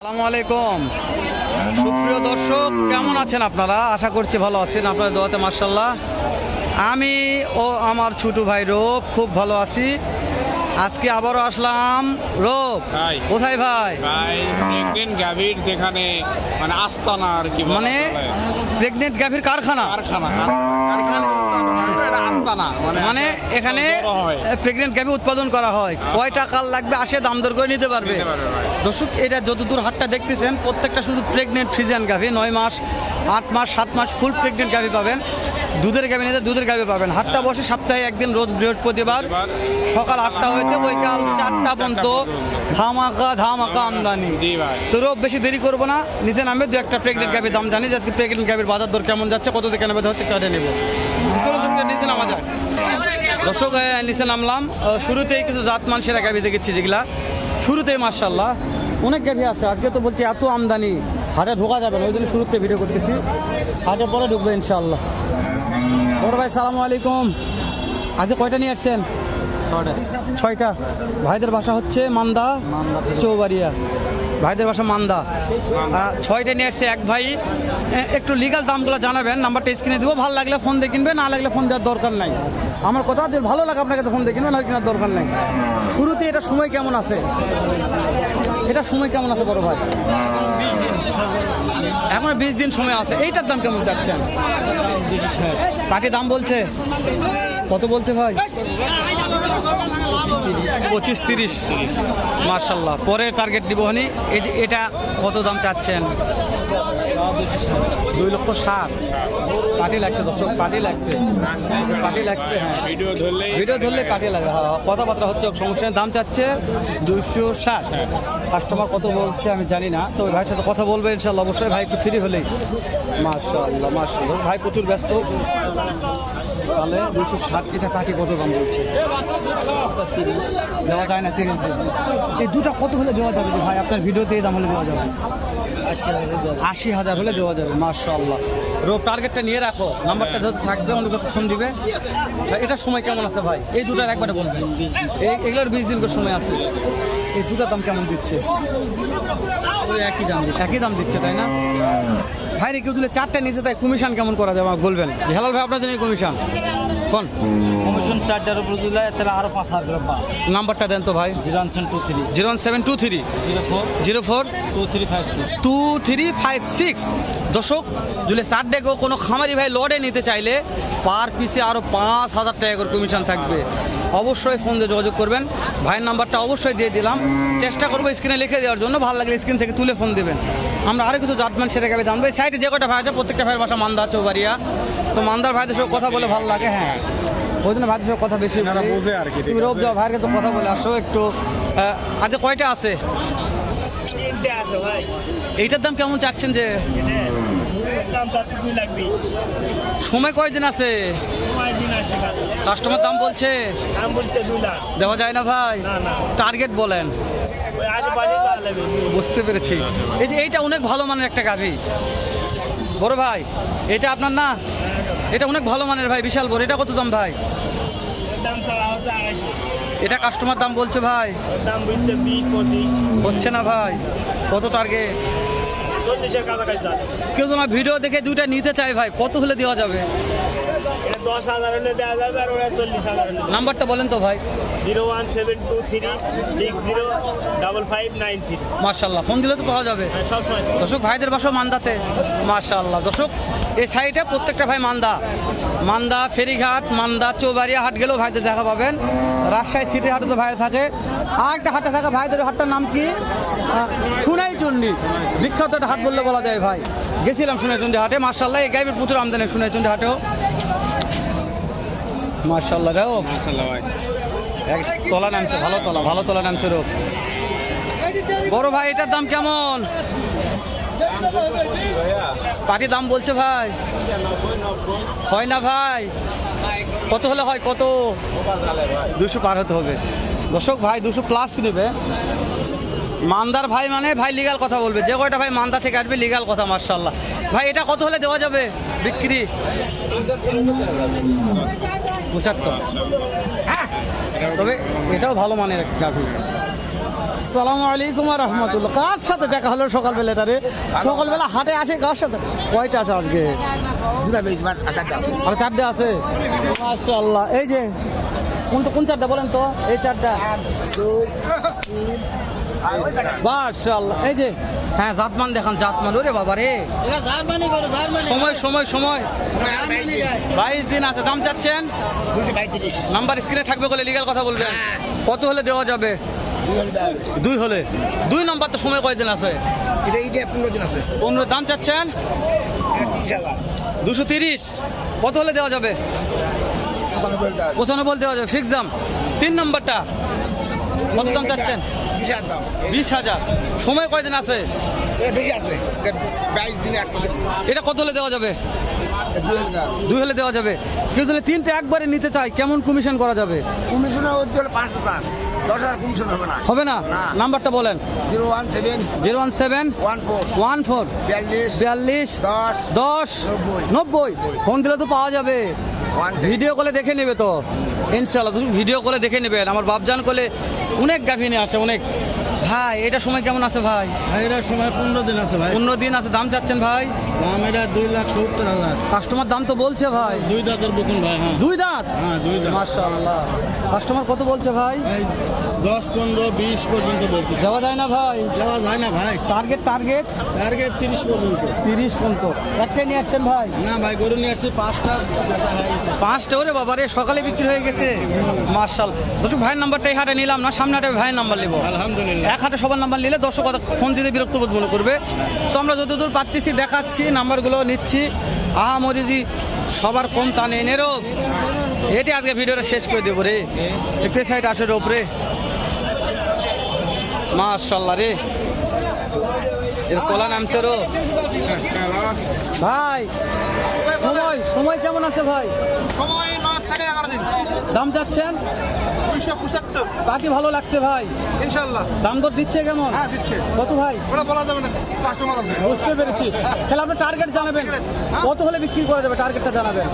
আসসালামু আলাইকুম। সুপ্রিয় দর্শক কেমন আছেন আপনারা? আশা করছি ভালো আছেন। আপনাদের দোয়াতে মার্শাল্লাহ আমি ও আমার ছোট ভাই রোপ খুব ভালো আছি। আজকে আবারও আসলাম। রোপ ভাই। কোথায় ভাই? প্রেগনেন্ট গাভীর যেখানে মানে আস্তানা আর কি মানে প্রেগনেন্ট গাভীর কারখানা? কারখানা। কারখানা। মানে মানে এখানে প্রেগনেন্ট গাভি উৎপাদন করা হয়। কয়টা কাল লাগবে? আসে দাম দর করে নিতে পারবে। দর্শক এটা যতদূর হাটটা দেখতেছেন প্রত্যেকটা শুধু প্রেগনেন্ট ফ্রিজিয়ান গাভি নয় মাস আট মাস সাত মাস ফুল প্রেগনেন্ট গাভি পাবেন। দুধের গাভী নিতে দুধের গাভী পাবেন। হাটটা বসে সপ্তাহে একদিন রোজ বৃহস্পতিবার। সকাল আটটা হইতে বৈকাল চারটা পর্যন্ত। ধামাকা ধামাকা আমদানি। জি ভাই। তো রোগ বেশি দেরি করব না। নিচে নামবে দু একটা প্রেগনেন্ট গাভীর দাম জানি। যে আজকে প্রেগনেন্ট গাভীর বাজার দর কেমন যাচ্ছে কত থেকে নেবে হচ্ছে কাটে নেব। নিচে নামা যায় দর্শক নিচে নামলাম। শুরুতেই কিছু জাত মানুষেরা গাভী দেখেছি যেগুলা। শুরুতেই মার্শাল্লাহ অনেক গাভী আছে। আজকে তো বলছি এত আমদানি। হাটে ঢোকা যাবে না ওই জন্য শুরুতে ভিডিও করতেছি। হাটে পরে ঢুকবে ইনশাল্লাহ বড় ভাই সালামু আলাইকুম। আজকে কয়টা নিয়ে আসছেন? ছয়টা। ভাইদের বাসা হচ্ছে মান্দা চৌবাড়িয়া। ভাইদের বাসা মান্দা। ছয়টা নিয়ে আসছে এক ভাই। একটু লিগাল দামগুলো জানাবেন নাম্বারটা স্ক্রিনে দেবো। ভালো লাগলে ফোন দিয়ে কিনবে না লাগলে ফোন দেওয়ার দরকার নাই। আমার কথা ভালো লাগে আপনাকে তো ফোন দিয়ে কিনবে না কেনার দরকার নাই। শুরুতে এটা সময় কেমন আছে? এটা সময় কেমন আছে বড় ভাই? এখন বিশ দিন সময় আছে। এইটার দাম কেমন চাচ্ছেন? পাটি দাম বলছে। কত বলছে ভাই? পঁচিশ তিরিশ। মার্শাল্লাহ পরে টার্গেট দিব হানি। এই যে এটা কত দাম চাচ্ছেন? দুই লক্ষ ষাট। পাটি লাগছে দর্শক পাটি লাগছে। পাটি লাগছে হ্যাঁ। ভিডিও ধরলেই ভিডিও ধরলে কাটিয়ে লাগে হ্যাঁ, কথাবার্তা হচ্ছে সমস্যা দাম চাচ্ছে দুশো ষাট। কাস্টমার কত বলছে আমি জানি না। তো ভাইয়ের সাথে কথা বলবে ইনশাল্লাহ অবশ্যই ভাই একটু ফ্রি হলেই। মাশাল্লাহ মাশাল্লাহ ভাই প্রচুর ব্যস্ত। তাহলে দুশো ষাট এটা কাটি কত দাম বলছে? দেওয়া যায় না তিরিশ এই দুটা কত হলে দেওয়া যাবে ভাই? আপনার ভিডিওতে এই দাম হলে দেওয়া যাবে। আশি হাজার হলে দেওয়া যাবে। মার্শাল্লাহ রোগ টার্গেটটা নিয়ে রাখো। নাম্বারটা যেহেতু থাকবে অনেক ফোন দিবে। এটার সময় কেমন আছে ভাই? এই দুটার একবারে বলবেন। এগুলোর বিশ দিন করে সময় আছে। এই দুটার দাম কেমন দিচ্ছে? একই দাম একই দাম দিচ্ছে তাই না? ভাই রে কেউ দিলে চারটে নিচে তাই কমিশন কেমন করা যাবে আমাকে বলবেন? হেলাল ভাই আপনার জন্য কমিশন কোন? কমিশন চারটার উপর দিলে তাহলে আরও পাঁচ হাজার নাম্বারটা দেন তো ভাই। Zero one two three. Zero seven two three. Zero four. Zero four. Two three five six. Two three five six. দশক যদি ডেকেও কোনো খামারি ভাই লড়ে নিতে চাইলে পার পিসে আরও পাঁচ হাজার টাকা করে কমিশন থাকবে। অবশ্যই ফোন দিয়ে যোগাযোগ করবেন। ভাইয়ের নাম্বারটা অবশ্যই দিয়ে দিলাম। চেষ্টা করব স্ক্রিনে লিখে দেওয়ার জন্য। ভালো লাগলে স্ক্রিন থেকে তুলে ফোন দেবেন। আমরা আরও কিছু জাজমেন্ট সেটাকে গাবে জানব। এই সাইডে যে কটা ভাই আছে প্রত্যেকটা ভাইয়ের বাসা মান্দা চৌবাড়িয়া। তো মান্দার ভাইদের সঙ্গে কথা বলে ভালো লাগে হ্যাঁ। ওই জন্য ভাইদের সঙ্গে কথা বেশি। বোঝে আর কি, তুমি রোব আছে। যাও ভাইয়ের কাছে কথা বলে আসো একটু। আজ কয়টা আছে? এইটার দাম কেমন চাচ্ছেন যে? সময় কয়দিন আছে? কাস্টমার দাম বলছে? দাম বলছে দু লাখ। দেওয়া যায় না ভাই? না, না। টার্গেট বলেন। বুঝতে পেরেছি। এই যে এইটা অনেক ভালো মানের একটা গাভী। বড় ভাই এটা আপনার না? এটা অনেক ভালো মানের ভাই বিশাল বড়। এটা কত দাম ভাই? এটা কাস্টমার দাম বলছে ভাই? দাম বলছে হচ্ছে না ভাই? কত টার্গেট কেউ তোমার ভিডিও দেখে দুইটা নিতে চাই ভাই কত হলে দেওয়া যাবে? দশ হাজার হলে দেওয়া যাবে আর ওরা চল্লিশ হাজার হলে নাম্বারটা বলেন তো ভাই। Zero one seven two three six zero double five nine three. মার্শাল্লাহ ফোন দিলে তো পাওয়া যাবে। সবসময় দর্শক ভাইদের বাসা মান্দাতে। মাশাআল্লাহ দর্শক এই সাইডে প্রত্যেকটা ভাই মান্দা। মান্দা ফেরিঘাট মান্দা চৌবাড়িয়া হাট গেলেও ভাইদের দেখা পাবেন। রাজশাহী সিটি হাটে তো ভাই থাকে। আর একটা হাটে থাকা ভাইদের হাটটার নাম কি? সুনাই চন্ডী বিখ্যাত একটা হাট বললে বলা যায় ভাই। গেছিলাম সুনাই চন্ডী হাটে। মার্শাল্লাহ এই গাইবের প্রচুর আমদানি সুনাই চন্ডী হাটেও। মার্শাল্লাহ ভাই। এক তলা নামছে ভালো তলা ভালো তলা নামছে রোগ বড় ভাই এটার দাম কেমন? পাটি দাম বলছে ভাই। হয় না ভাই? কত হলে হয় কত? দুশো পার হতে হবে। দর্শক ভাই দুশো প্লাস নেবে। মান্দার ভাই মানে ভাই লিগাল কথা বলবে। যে কয়টা ভাই মান্দা থেকে আসবে লিগাল কথা মার্শাল্লাহ ভাই এটা কত হলে দেওয়া যাবে? বিক্রি? পঁচাত্তর। তবে এটাও ভালো মানের গাভি। সালামু আলাইকুম রহমতুল্লাহ। কার সাথে দেখা হলো সকালবেলা এটা রে? সকালবেলা হাটে আসে কার সাথে? কয়টা আছে আজকে? আর চারটে আছে? মাশাআল্লাহ। এই যে কোন কোন চারটা বলেন তো? এই চারটা। মাশাআল্লাহ। এই যে হ্যাঁ জাতমান দেখান জাতমান। ওরে বাবা রে। সময় সময় সময়। বাইশ দিন। আছে দাম চাচ্ছেন? নাম্বার স্ক্রিনে থাকবে বলে লিগাল কথা বলবেন কত হলে দেওয়া যাবে? দুই হলে দুই নাম্বার তো সময় কয়দিন আছে? পনেরো দাম চাচ্ছেন? দুশো তিরিশ। কত হলে দেওয়া যাবে? পঁচানব্বই দেওয়া যাবে। ফিক্স দাম। তিন নাম্বারটা। কত দাম চাচ্ছেন? বিশ হাজার সময় কয়দিন আছে? এটা কত হলে দেওয়া যাবে? দুই হলে দেওয়া যাবে। কেউ যদি তিনটে একবারে নিতে চাই কেমন কমিশন করা যাবে? কমিশনের উদ্যোগ হলো পাঁচ হাজার। দশ হাজার কমিশন হবে না। হবে না। নাম্বারটা বলেন। Zero one seven zero one seven one four one four বিয়াল্লিশ বিয়াল্লিশ দশ দশ নব্বই। নব্বই। ফোন দিলে তো পাওয়া যাবে। ভিডিও কলে দেখে নেবে তো। ইনশাল্লাহ ভিডিও কলে দেখে নেবেন। আমার বাপজান কলে অনেক গাভিনী আছে, অনেক। ভাই এটা সময় কেমন আছে ভাই? এটার সময় পনেরো দিন আছে ভাই। পনেরো দিন আছে দাম চাচ্ছেন ভাই? দাম এটা দুই লাখ সত্তর হাজার। কাস্টমার দাম তো বলছে ভাই। দুই দাঁতের বুকুন ভাই হ্যাঁ। দুই দাঁত? হ্যাঁ দুই দাঁত। মাশাআল্লাহ। কাস্টমার কত বলছে ভাই? দশ পনেরো বিশ পর্যন্ত বলছে। যাওয়া যায় না ভাই? যাওয়া যায় না ভাই। টার্গেট টার্গেট টার্গেট তিরিশ পর্যন্ত। তিরিশ পর্যন্ত। একটাই নিয়ে আসছেন ভাই? না ভাই গরু নিয়ে আসছি পাঁচটা। পাঁচটা? ওরে বাবারে সকালে বিক্রি হয়ে গেছে। মার্শাল দর্শক ভাইয়ের নাম্বারটা এই হাটে নিলাম না সামনে হাটে ভাইয়ের নাম্বার নিবো। আলহামদুলিল্লাহ। এক সবার নাম্বার নিলে দর্শক ফোন দিতে বিরক্ত বোধ মনে করবে। তো আমরা যতদূর পারতেছি দেখাচ্ছি নাম্বারগুলো নিচ্ছি। আহা মরিজি সবার কম তা নেই নেরো এটি আজকে ভিডিওটা শেষ করে দেবো রে। একটু সাইড আসে রে ওপরে মাশাল্লাহ রে। তোলা নামছে রো। ভাই সময় সময় কেমন আছে ভাই? সময় দিন। দাম যাচ্ছেন? দুইশো পঁচাত্তর। ভালো লাগছে ভাই। ইনশাল্লাহ দাম দর দিচ্ছে কেমন? হ্যাঁ দিচ্ছে। কত ভাই? ওটা বলা যাবে না কাস্টমার আছে। বুঝতে পেরেছি। তাহলে আপনি টার্গেট জানাবেন। কত হলে বিক্রি করা যাবে? টার্গেটটা জানাবেন।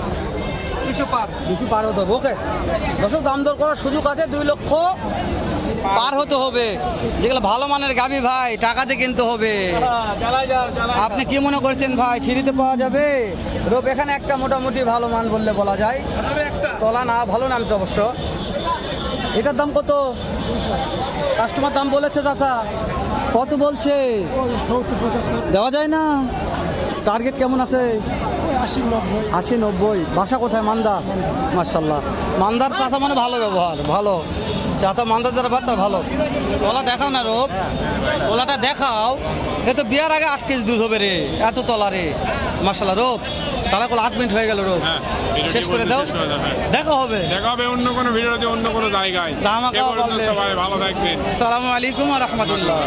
দুইশো পার। দুশো পার হতে হবে ওকে দর্শক দাম দর করার সুযোগ আছে দুই লক্ষ পার হতে হবে। যেগুলো ভালো মানের গাবি ভাই টাকাতে কিনতে হবে। আপনি কি মনে করছেন ভাই ফ্রিতে পাওয়া যাবে? রোপ এখানে একটা মোটামুটি ভালো মান বললে বলা যায়। তলা না ভালো নামছে অবশ্য। এটার দাম কত? কাস্টমার দাম বলেছে দাদা কত বলছে? দেওয়া যায় না। টার্গেট কেমন আছে? আশি নব্বই। বাসা কোথায়? মান্দা মার্শাল্লাহ মান্দার চাচা মানে ভালো ব্যবহার, ভালো। চাচা মান্দার যারা তার ভালো। তলা দেখাও না রোপ। তলাটা দেখাও। এ তো বিয়ার আগে আট কেজি দুধ হবে রে, এত তলা রে। মার্শাল্লাহ রোপ। তারা কল আট মিনিট হয়ে গেল রোজ। হ্যাঁ, শেষ করে দাও। হ্যাঁ। দেখা হবে। দেখা হবে অন্য কোনো ভিডিওতে অন্য কোনো জায়গায়। সবাই ভালো থাকবেন। সালামু আলাইকুম রহমতুল্লাহ।